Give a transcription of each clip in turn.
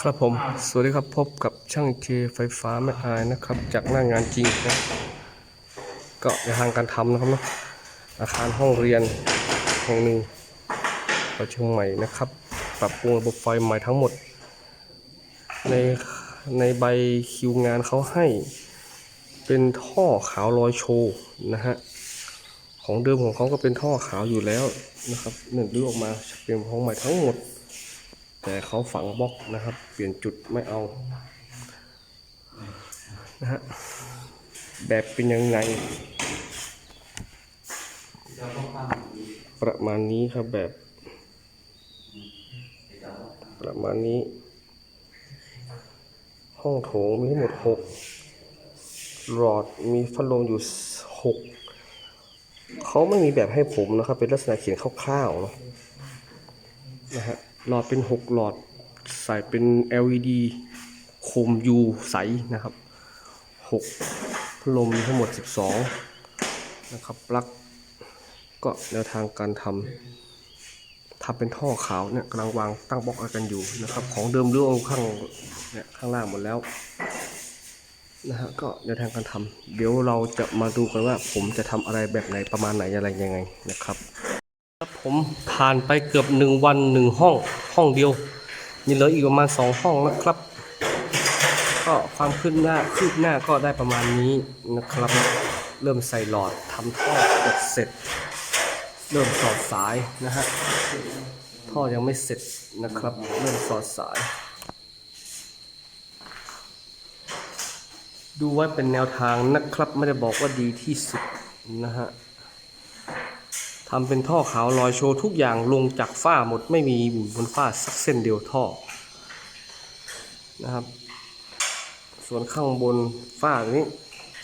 ครับผม สวัสดีครับพบกับช่างเจไฟฟ้าแม่อายนะครับ จากหน้างานจริงนะก็ในทางการทำนะครับเนาะอาคารห้องเรียนแห่งหนึ่งเราเชียงใหม่นะครับ ปรับปรุงระบบไฟใหม่ทั้งหมด ในในใบคิวงานเขาให้ เป็นท่อขาวลอยโชว์นะฮะของเดิมของเขาก็เป็นท่อขาวอยู่แล้วนะครับหนึ่งดื้อออกมาเป็นของใหม่ทั้งหมด แต่เขาฝังบล็อกนะครับ เปลี่ยนจุดไม่เอานะฮะแบบเป็นยังไง ประมาณนี้ครับแบบ ประมาณนี้ ห้องโถงมีทั้งหมดหกหลอดมีพัดลมอยู่หกเขาไม่มีแบบให้ผมนะครับ เป็นลักษณะเขียนคร่าวๆนะฮะ หลอดเป็นหกหลอดใส่เป็น LED โคม U ใสนะครับหกพัดลมมีทั้งหมด 12 นะครับปลั๊กก็แนวทางการทำทำเป็นท่อขาวเนี่ยกำลังวางตั้งบล็อกกันอยู่นะครับ ของเดิมเรื่องข้างเนี่ยข้างล่างหมดแล้วนะฮะก็ในวทางการทำเดี๋ยวเราจะมาดูกันว่าผมจะทำอะไรแบบไหนประมาณไหนอะไรยังไงนะครับ ครับผมผ่านไปเกือบหนึ่งวันหนึ่งห้องห้องเดียว มีเหลืออีกประมาณสองห้องนะครับ ก็ความคืบหน้าคืบหน้าก็ได้ประมาณนี้นะครับ เริ่มใส่หลอดทำท่อกดเสร็จ เริ่มสอดสายนะฮะท่อยังไม่เสร็จนะครับ เริ่มสอดสาย ดูไว้เป็นแนวทางนะครับ ไม่ได้บอกว่าดีที่สุดนะฮะ ทำเป็นท่อขาวลอยโชว์ทุกอย่างลงจากฝ้าหมดไม่มีบนฝ้าสักเส้นเดียวท่อนะครับ ส่วนข้างบนฝ้าตรงนี้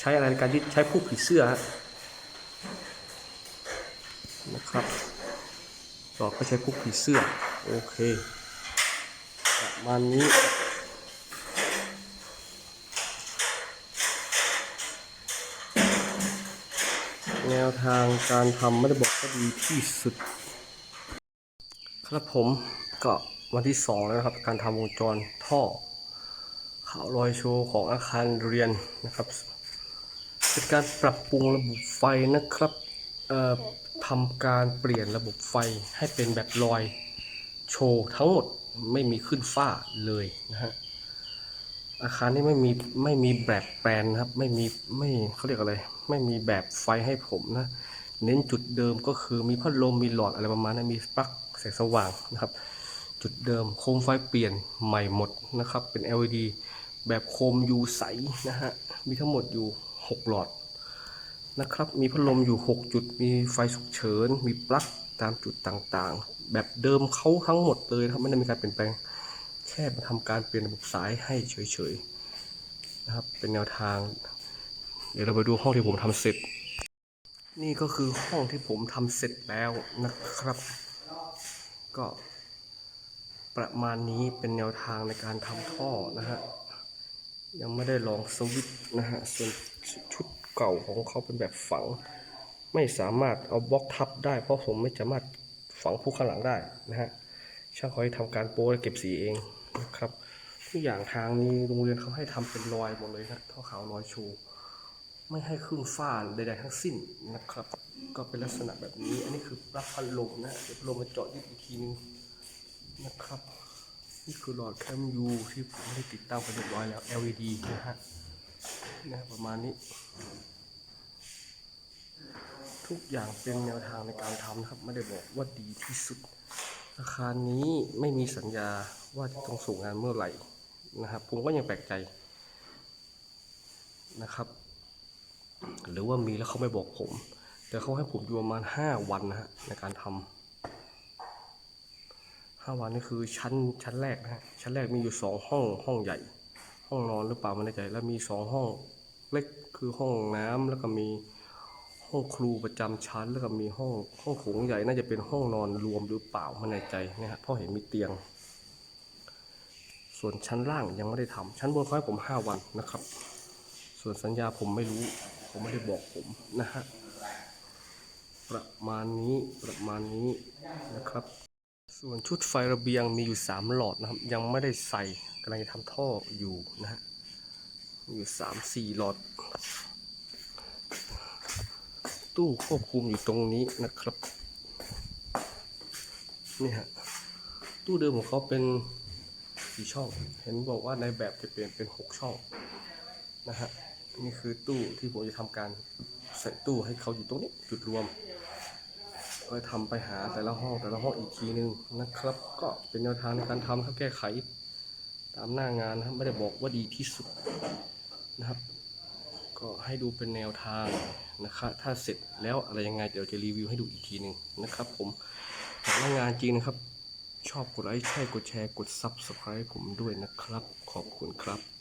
ใช้อะไรในการยึดใช้ผู้ผีเสื้อนะครับต่อก็ใช้ผู้ผีเสื้อโอเคประมาณนี้ แนวทางการทำไม่ได้บอกว่าดีที่สุด ครับผมก็วันที่สองแล้วนะครับ การทำวงจรท่อข่าวลอยโชว์ของอาคารเรียนนะครับ เป็นการปรับปรุงระบบไฟนะครับทำการเปลี่ยนระบบไฟให้เป็นแบบลอยโชว์ทั้งหมดไม่มีขึ้นฟ้าเลยนะฮะ อาคารนี้ไม่มีไม่มีแบบแปลนครับ ไม่มีไม่เขาเรียกอะไร ไม่มีแบบไฟให้ผมนะ เน้นจุดเดิมก็คือมีพัดลมมีหลอดอะไรประมาณนั้นมีปลั๊กแสงสว่างนะครับ จุดเดิมโคมไฟเปลี่ยนใหม่หมดนะครับ เป็น LED แบบโคมยูใสนะฮะมีทั้งหมดอยู่ 6 หลอดนะครับ มีพัดลมอยู่ 6 จุด มีไฟฉุกเฉิน มีปลั๊กตามจุดต่างๆ แบบเดิมเขาทั้งหมดเลยครับไม่ได้มีการเปลี่ยนแปลง แค่มาทำการเปลี่ยนระบบสายให้เฉยๆนะครับ เป็นแนวทาง เดี๋ยวเราไปดูห้องที่ผมทำเสร็จ นี่ก็คือห้องที่ผมทำเสร็จแล้วนะครับ ก็ประมาณนี้เป็นแนวทางในการทำท่อนะฮะยังไม่ได้ลองสวิตนะฮะส่วนชุดเก่าของเขาเป็นแบบฝัง ไม่สามารถเอาบล็อกทับได้ เพราะผมไม่สามารถฝังผู้ข้างหลังได้นะฮะ ช่างเขาให้ทำการโป้และเก็บสีเองนะครับทุกอย่างทางนี้โรงเรียนเขาให้ทำเป็นรอยหมดเลยนะท่อขาวรอยชู ไม่ให้ขึ้นฟ้าใดๆทั้งสิ้นนะครับ ก็เป็นลักษณะแบบนี้ อันนี้คือปลั๊กพัดลมนะเดี๋ยวลมมาเจาะยึดอีกทีนึงนะครับ นี่คือหลอดแคมยูที่ผมได้ติดตั้งไปเรียบร้อยแล้ว LED นะฮะนะประมาณนี้ ทุกอย่างเป็นแนวทางในการทำนะครับ ไม่ได้บอกว่าดีที่สุด อาคารนี้ไม่มีสัญญาว่าจะต้องส่งงานเมื่อไหร่นะครับ ผมก็ยังแปลกใจนะครับ หรือว่ามีแล้วเขาไม่บอกผม แต่เขาให้ผมอยู่ประมาณห้าวันนะฮะในการทำห้าวันนี่คือชั้นชั้นแรกนะฮะชั้นแรกมีอยู่สองห้องห้องใหญ่ ห้องนอนหรือเปล่าไม่แน่ใจแล้วมีสองห้องเล็กคือห้องน้ำแล้วก็มี ห้องครูประจำชั้นแล้วก็มีห้องห้องโถงใหญ่น่าจะเป็นห้องนอนรวมหรือเปล่าไม่แน่ใจนะฮะเพราะเห็นมีเตียง ส่วนชั้นล่างยังไม่ได้ทำชั้นบนเขาให้ผมห้าวันนะครับ ส่วนสัญญาผมไม่รู้ผมไม่ได้บอกผมนะฮะประมาณนี้ประมาณนี้นะครับ ส่วนชุดไฟระเบียงมีอยู่ 3 หลอดนะครับ ยังไม่ได้ใส่กำลังจะทำท่ออยู่นะฮะมีอยู่ 3 4 หลอด ตู้ควบคุมอยู่ตรงนี้นะครับ นี่ฮะ ตู้เดิมของเขาเป็นกี่ช่อง เห็นบอกว่าในแบบจะเปลี่ยนเป็น6ช่องนะฮะ นี่คือตู้ที่ผมจะทำการใส่ตู้ให้เขาอยู่ตรงนี้จุดรวมก็ทำไปหาแต่ละห้องแต่ละห้องอีกทีนึงนะครับ ก็เป็นแนวทางในการทำครับแก้ไข ตามหน้างานนะครับไม่ได้บอกว่าดีที่สุดนะครับ ก็ให้ดูเป็นแนวทางนะครับถ้าเสร็จแล้วอะไรยังไงเดี๋ยวจะรีวิวให้ดูอีกทีหนึ่งนะครับ ผมหากหน้างานจริงนะครับ ชอบกดไลค์ใช่กดแชร์กด Subscribe ผมด้วยนะครับ ขอบคุณครับ